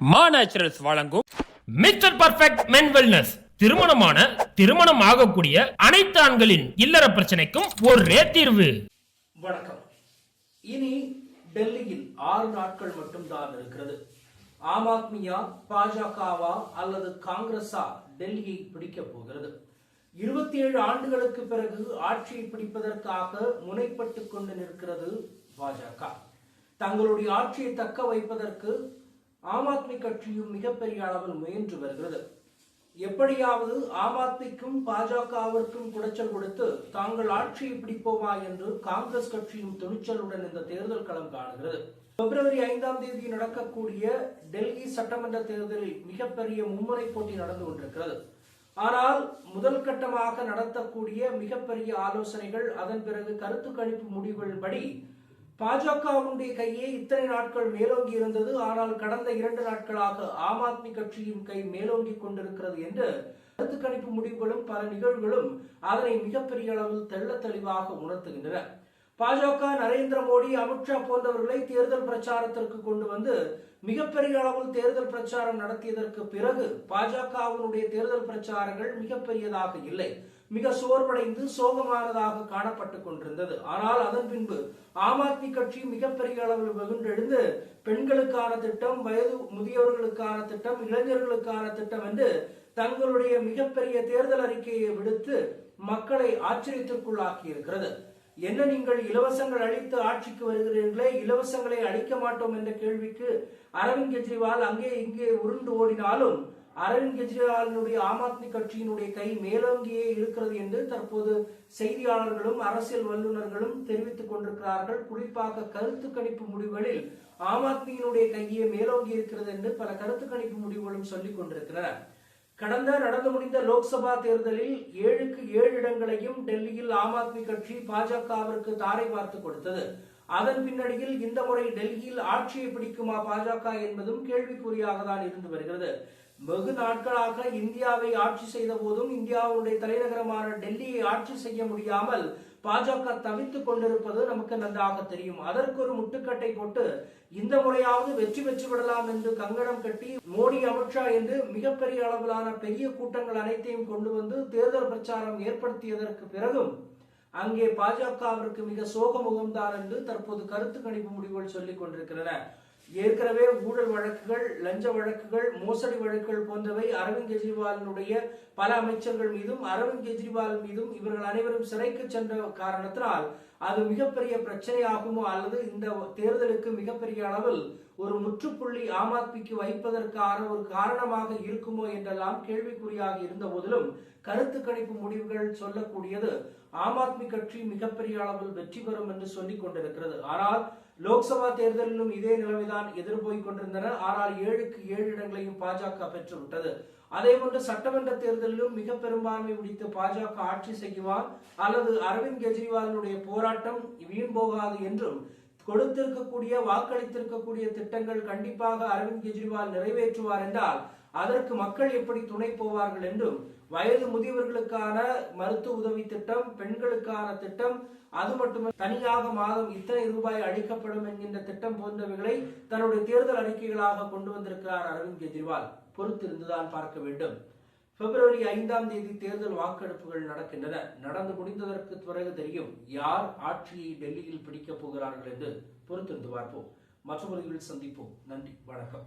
மா நேச்சுரல்ஸ் வழங்கும் mister perfect மென் wellness திருமணமான திருமணம் ஆகக்கூடிய அனைத்து ஆண்களின் இல்லற பிரச்சனைக்கும் ஒரே தீர்வு. வணக்கம். இனி டெல்லியில் ஆறு நாட்கள் மட்டும்தான் இருக்கிறது. ஆம் ஆத்மியா பாஜகவா அல்லது காங்கிரஸா டெல்லியை பிடிக்கப் போகிறது. இருபத்தி ஏழு ஆண்டுகளுக்கு பிறகு ஆட்சியை பிடிப்பதற்காக முனைப்பட்டு கொண்டு நிற்கிறது பாஜக. தங்களுடைய ஆட்சியை தக்க வைப்பதற்கு ஆம் ஆத்மி கட்சியும் மிகப்பெரிய அளவில் முயன்று வருகிறது. எப்படியாவது ஆம் ஆத்மிக்கும் பாஜகவிற்கும் குடைச்சல் கொடுத்து தாங்கள் ஆட்சியை பிடிப்போமா என்று காங்கிரஸ் கட்சியும் துணிச்சலுடன் இந்த தேர்தல் களம் காணுகிறது. பிப்ரவரி ஐந்தாம் தேதி நடக்கக்கூடிய டெல்லி சட்டமன்ற தேர்தலில் மிகப்பெரிய மும்முறை போட்டி நடந்து கொண்டிருக்கிறது. ஆனால் முதல் கட்டமாக நடத்தக்கூடிய மிகப்பெரிய ஆலோசனைகள் அதன் பிறகு கருத்து கணிப்பு முடிவுகளின்படி பாஜகவுடைய கையே இத்தனை நாட்கள் மேலோங்கி இருந்தது. ஆனால் கடந்த இரண்டு நாட்களாக ஆம் ஆத்மி கட்சியின் கை மேலோங்கி கொண்டிருக்கிறது என்று கருத்து கணிப்பு முடிவுகளும் பல நிகழ்வுகளும் அதனை மிகப்பெரிய அளவில் தெள்ள தெளிவாக உணர்த்துகின்றன. பாஜக நரேந்திர மோடி அமித்ஷா போன்றவர்களை தேர்தல் பிரச்சாரத்திற்கு கொண்டு வந்து மிகப்பெரிய அளவில் தேர்தல் பிரச்சாரம் நடத்தியதற்கு பிறகு பாஜகவினுடைய தேர்தல் பிரச்சாரங்கள் மிகப்பெரியதாக இல்லை. மிக சோர்வடைந்து சோகமானதாக காணப்பட்டுக் கொண்டிருந்தது. ஆனால் அதன் பின்பு ஆம் ஆத்மி கட்சி மிகப்பெரிய அளவில் வெகுண்டெழுந்து பெண்களுக்கான திட்டம் வயது முதியவர்களுக்கான திட்டம் இளைஞர்களுக்கான திட்டம் என்று தங்களுடைய மிகப்பெரிய தேர்தல் அறிக்கையை விடுத்து மக்களை ஆச்சரியத்திற்குள்ளாக்கி இருக்கிறது என்ன நீங்கள் இலவசங்கள் அளித்து ஆட்சிக்கு வருகிறீர்களே இலவசங்களை அளிக்க மாட்டோம் என்ற கேள்விக்கு அரவிந்த் கெஜ்ரிவால் அங்கே இங்கே உருண்டு ஓடினாலும் அரவிந்த் கெஜ்ரிவாலினுடைய ஆம் ஆத்மி கட்சியினுடைய கை மேலோங்கியே இருக்கிறது என்று தற்போது செய்தியாளர்களும் அரசியல் வல்லுநர்களும் தெரிவித்துக் கொண்டிருக்கிறார்கள். குறிப்பாக கருத்து கணிப்பு முடிவுகளில் ஆம் ஆத்மியினுடைய கையே மேலோங்கி இருக்கிறது என்று பல கருத்து கணிப்பு முடிவுகளும் சொல்லிக் கொண்டிருக்கிறார் கடந்த நடந்து முடிந்த லோக்சபா தேர்தலில் ஏழுக்கு ஏழு இடங்களையும் டெல்லியில் ஆம் ஆத்மி கட்சி பாஜகவிற்கு தாரை பார்த்து கொடுத்தது. அதன் பின்னணியில் இந்த முறை டெல்லியில் ஆட்சியை பிடிக்குமா பாஜக என்பதும் கேள்விக்குறியாக தான் இருந்து வருகிறது. வெகு நாட்களாக இந்தியாவை ஆட்சி செய்த போதும் இந்தியாவுடைய தலைநகரமான டெல்லியை ஆட்சி செய்ய முடியாமல் பாஜக தவித்துக் கொண்டிருப்பது நமக்கு நன்றாக தெரியும். அதற்கு ஒரு முட்டுக்கட்டை போட்டு இந்த முறையாவது வெற்றி பெற்று விடலாம் என்று கங்கணம் கட்டி மோடி அமித்ஷா என்று மிகப்பெரிய அளவிலான பெரிய கூட்டங்கள் அனைத்தையும் கொண்டு வந்து தேர்தல் பிரச்சாரம் ஏற்படுத்தியதற்கு பிறகும் அங்கே பாஜகவிற்கு மிக சோக முகம்தான் என்று தற்போது கருத்து கணிப்பு முடிவுகள் சொல்லிக் கொண்டிருக்கின்றன. ஏற்கனவே ஊழல் வழக்குகள் லஞ்ச வழக்குகள் மோசடி வழக்குகள் போன்றவை அரவிந்த் கெஜ்ரிவாலினுடைய பல அமைச்சர்கள் மீதும் அரவிந்த் கெஜ்ரிவால் மீதும் இவர்கள் அனைவரும் சிறைக்கு சென்ற காரணத்தினால் அது மிகப்பெரிய பிரச்சனையாகுமோ அல்லது இந்த தேர்தலுக்கு மிகப்பெரிய அளவில் ஒரு முற்றுப்புள்ளி ஆம் ஆத்மிக்கு வைப்பதற்கான ஒரு காரணமாக இருக்குமோ என்றெல்லாம் கேள்விக்குறியாக இருந்த போதிலும் கருத்து கணிப்பு முடிவுகள் சொல்லக்கூடியது ஆம் ஆத்மி கட்சி மிகப்பெரிய அளவில் வெற்றி பெறும் என்று சொல்லிக் கொண்டிருக்கிறது. ஆனால் லோக்சபா தேர்தலிலும் இதே நிலைமைதான் எதிர்போய் கொண்டிருந்தன. ஆனால் ஏழுக்கு ஏழு இடங்களையும் பாஜக பெற்றுவிட்டது. அதே போன்று சட்டமன்ற தேர்தலிலும் மிக பெரும்பான்மை முடித்து பாஜக ஆட்சி செய்யுமா அல்லது அரவிந்த் கெஜ்ரிவாலினுடைய போராட்டம் வீண் போகாது என்றும் கொடுத்திருக்கக்கூடிய வாக்களித்திருக்கக்கூடிய திட்டங்கள் கண்டிப்பாக அரவிந்த் கெஜ்ரிவால் நிறைவேற்றுவார் என்றால் அதற்கு மக்கள் எப்படி துணை போவார்கள் என்றும் வயது முதியவர்களுக்கான மருத்துவ உதவி திட்டம் பெண்களுக்கான திட்டம் அது மட்டுமே தனியாக மாதம் இத்தனை ரூபாய் அளிக்கப்படும் என்கின்ற திட்டம் போன்றவைகளை தன்னுடைய தேர்தல் அறிக்கைகளாக கொண்டு வந்திருக்கிறார் அரவிந்த் கெஜ்ரிவால். பொறுத்திருந்துதான் பார்க்க வேண்டும். பிப்ரவரி ஐந்தாம் தேதி தேர்தல் வாக்கெடுப்புகள் நடக்கின்றன. நடந்து முடிந்ததற்கு பிறகு தெரியும் யார் ஆட்சியை டெல்லியில் பிடிக்கப் போகிறார்கள் என்று பொறுத்திருந்து பார்ப்போம். மற்றொரு சந்திப்போம். நன்றி. வணக்கம்.